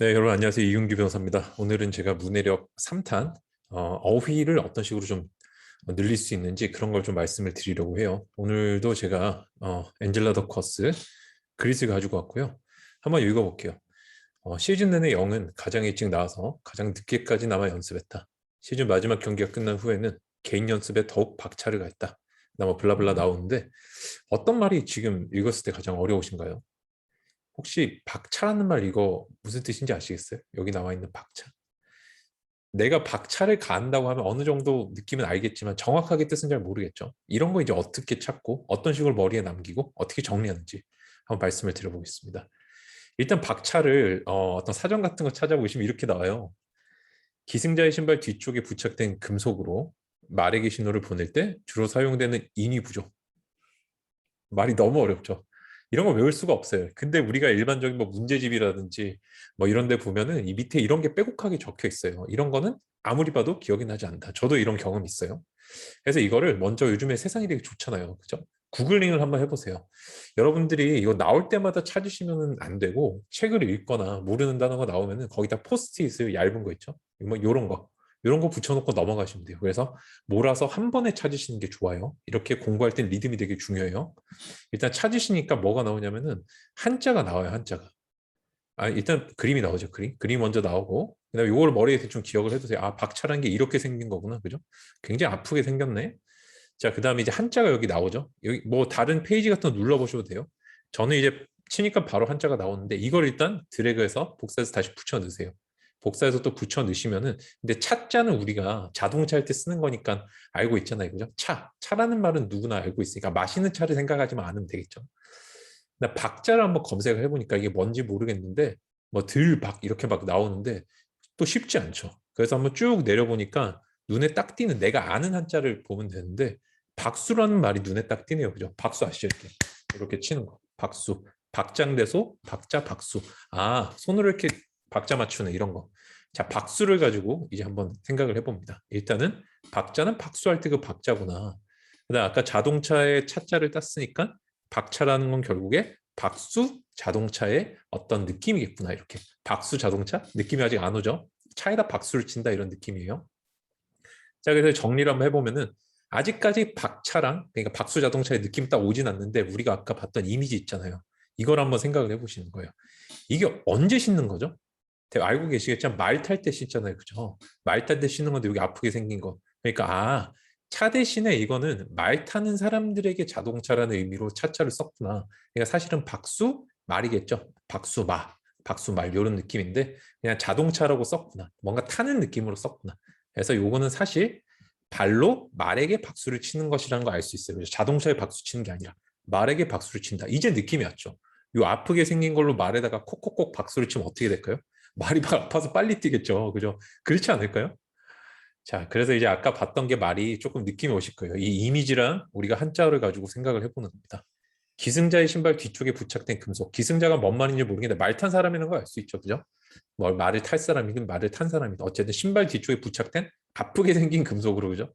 네, 여러분 안녕하세요. 이윤규 변호사입니다. 오늘은 제가 문해력 3탄 어, 휘를 어떤 식으로 좀 늘릴 수 있는지 그런 걸 좀 말씀을 드리려고 해요. 오늘도 제가 어, 엔젤라 더커스 그릿을 가지고 왔고요. 한번 읽어볼게요. 어, 시즌 내내 영은 가장 일찍 나와서 가장 늦게까지 남아 연습했다. 시즌 마지막 경기가 끝난 후에는 개인 연습에 더욱 박차를 가했다. 나뭐 블라블라 나오는데 어떤 말이 지금 읽었을 때 가장 어려우신가요? 혹시 박차라는 말 이거 무슨 뜻인지 아시겠어요? 여기 나와 있는 박차. 내가 박차를 가한다고 하면 어느 정도 느낌은 알겠지만 정확하게 뜻은 잘 모르겠죠. 이런 거 이제 어떻게 찾고 어떤 식으로 머리에 남기고 어떻게 정리하는지 한번 말씀을 드려보겠습니다. 일단 박차를 어, 떤 사전 같은 거 찾아보시면 이렇게 나와요. 기승자의 신발 뒤쪽에 부착된 금속으로 말에게 신호를 보낼 때 주로 사용되는 인위 부조. 말이 너무 어렵죠. 이런 거 외울 수가 없어요. 근데 우리가 일반적인 뭐 문제집이라든지 뭐 이런 데 보면은 이 밑에 이런 게 빼곡하게 적혀 있어요. 이런 거는 아무리 봐도 기억이 나지 않다. 저도 이런 경험이 있어요. 그래서 이거를 먼저 요즘에 세상이 되게 좋잖아요. 그죠? 구글링을 한번 해보세요. 여러분들이 이거 나올 때마다 찾으시면 안 되고 책을 읽거나 모르는 단어가 나오면은 거기다 포스트잇을 얇은 거 있죠? 뭐 이런 거 이런 거 붙여놓고 넘어가시면 돼요. 그래서 몰아서 한 번에 찾으시는 게 좋아요. 이렇게 공부할 땐 리듬이 되게 중요해요. 일단 찾으시니까 뭐가 나오냐면은 한자가 나와요. 한자가. 아, 일단 그림이 나오죠. 그림. 그림 먼저 나오고 그다음에 이걸 머리에 대충 기억을 해두세요. 아, 박차란 게 이렇게 생긴 거구나. 그죠? 굉장히 아프게 생겼네. 자, 그 다음에 이제 한자가 여기 나오죠. 여기 뭐 다른 페이지 같은 거 눌러보셔도 돼요. 저는 이제 치니까 바로 한자가 나오는데 이걸 일단 드래그해서 복사해서 다시 붙여 넣으세요. 복사해서 또 붙여 넣으시면은 근데 차자는 우리가 자동차 할 때 쓰는 거니까 알고 있잖아요. 그죠? 차. 차라는 말은 누구나 알고 있으니까 마시는 차를 생각하지만 않으면 되겠죠. 나 박자를 한번 검색을 해보니까 이게 뭔지 모르겠는데 뭐 들 박 이렇게 막 나오는데 또 쉽지 않죠. 그래서 한번 쭉 내려보니까 눈에 딱 띄는 내가 아는 한자를 보면 되는데 박수라는 말이 눈에 딱 띄네요. 그죠? 박수 아시죠? 이렇게 이렇게 치는 거. 박수. 박장대소, 박자, 박수. 아, 손으로 이렇게 박자 맞추는 이런 거. 자, 박수를 가지고 이제 한번 생각을 해봅니다. 일단은 박자는 박수할 때 그 박자구나. 그다음 아까 자동차의 차자를 땄으니까 박차라는 건 결국에 박수 자동차의 어떤 느낌이겠구나 이렇게 박수 자동차 느낌이 아직 안 오죠. 차에다 박수를 친다 이런 느낌이에요. 자 그래서 정리를 한번 해보면은 아직까지 박차랑 그러니까 박수 자동차의 느낌 딱 오진 않는데 우리가 아까 봤던 이미지 있잖아요. 이걸 한번 생각을 해보시는 거예요. 이게 언제 신는 거죠? 알고 계시겠지만 말 탈 때 씻잖아요. 그죠? 말 탈 때 씻는 건데 여기 아프게 생긴 거. 그러니까 아, 차 대신에 이거는 말 타는 사람들에게 자동차라는 의미로 차차를 썼구나. 그러니까 사실은 박수 말이겠죠. 박수 마, 박수 말 이런 느낌인데 그냥 자동차라고 썼구나. 뭔가 타는 느낌으로 썼구나. 그래서 요거는 사실 발로 말에게 박수를 치는 것이라는 걸 알 수 있어요. 자동차에 박수 치는 게 아니라 말에게 박수를 친다. 이제 느낌이 왔죠. 요 아프게 생긴 걸로 말에다가 콕콕콕 박수를 치면 어떻게 될까요? 말이 막 아파서 빨리 뛰겠죠. 그죠? 그렇지 않을까요? 자, 그래서 이제 아까 봤던 게 말이 조금 느낌이 오실 거예요. 이 이미지랑 우리가 한자를 가지고 생각을 해보는 겁니다. 기승자의 신발 뒤쪽에 부착된 금속. 기승자가 뭔 말인지 모르겠는데 말 탄 사람이라는 걸 알 수 있죠. 그죠? 뭐 말을 탈 사람이든 말을 탄 사람이든 어쨌든 신발 뒤쪽에 부착된 아프게 생긴 금속으로 그죠?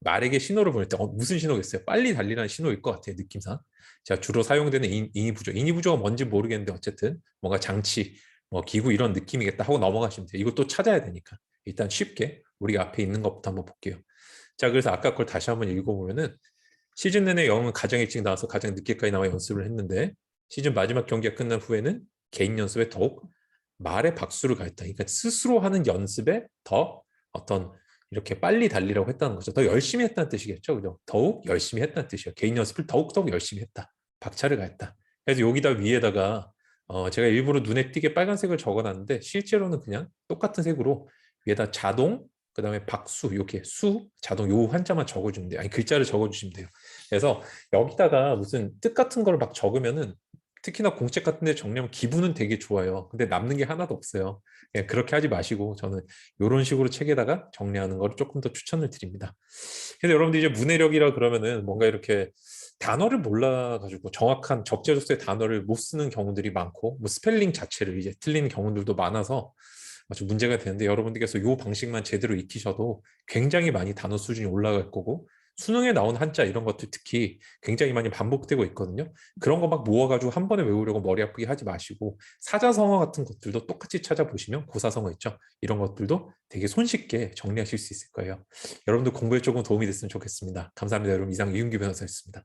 말에게 신호를 보낼 때 어, 무슨 신호겠어요? 빨리 달리라는 신호일 것 같아요. 느낌상. 자, 주로 사용되는 인, 인위 부조. 인위 부조가 뭔지 모르겠는데 어쨌든 뭔가 장치, 뭐 기구 이런 느낌이겠다 하고 넘어가시면 돼요. 이것도 찾아야 되니까 일단 쉽게 우리가 앞에 있는 것부터 한번 볼게요. 자 그래서 아까 걸 다시 한번 읽어보면은 시즌 내내 영은 가장 일찍 나와서 가장 늦게까지 나와 연습을 했는데 시즌 마지막 경기가 끝난 후에는 개인 연습에 더욱 말에 박수를 가했다. 그러니까 스스로 하는 연습에 더 어떤 이렇게 빨리 달리라고 했다는 거죠. 더 열심히 했다는 뜻이겠죠. 그죠? 더욱 열심히 했다는 뜻이에요. 개인 연습을 더욱 더욱 열심히 했다. 박차를 가했다. 그래서 여기다 위에다가 어, 제가 일부러 눈에 띄게 빨간색을 적어놨는데 실제로는 그냥 똑같은 색으로 위에다 자동 그 다음에 박수 이렇게 수 자동 요 한자만 적어주면 돼요. 아니 글자를 적어주시면 돼요. 그래서 여기다가 무슨 뜻 같은 걸 막 적으면은 특히나 공책 같은 데 정리하면 기분은 되게 좋아요. 근데 남는 게 하나도 없어요. 그냥 그렇게 하지 마시고 저는 이런 식으로 책에다가 정리하는 걸 조금 더 추천을 드립니다. 그래서 여러분들 이제 문해력이라 그러면은 뭔가 이렇게 단어를 몰라가지고 정확한 적재적소의 단어를 못 쓰는 경우들이 많고 뭐 스펠링 자체를 이제 틀리는 경우들도 많아서 아주 문제가 되는데 여러분들께서 이 방식만 제대로 익히셔도 굉장히 많이 단어 수준이 올라갈 거고 수능에 나온 한자 이런 것들 특히 굉장히 많이 반복되고 있거든요. 그런 거 막 모아가지고 한 번에 외우려고 머리 아프게 하지 마시고 사자성어 같은 것들도 똑같이 찾아보시면 고사성어 있죠. 이런 것들도 되게 손쉽게 정리하실 수 있을 거예요. 여러분들 공부에 조금 도움이 됐으면 좋겠습니다. 감사합니다. 여러분 이상 이윤규 변호사였습니다.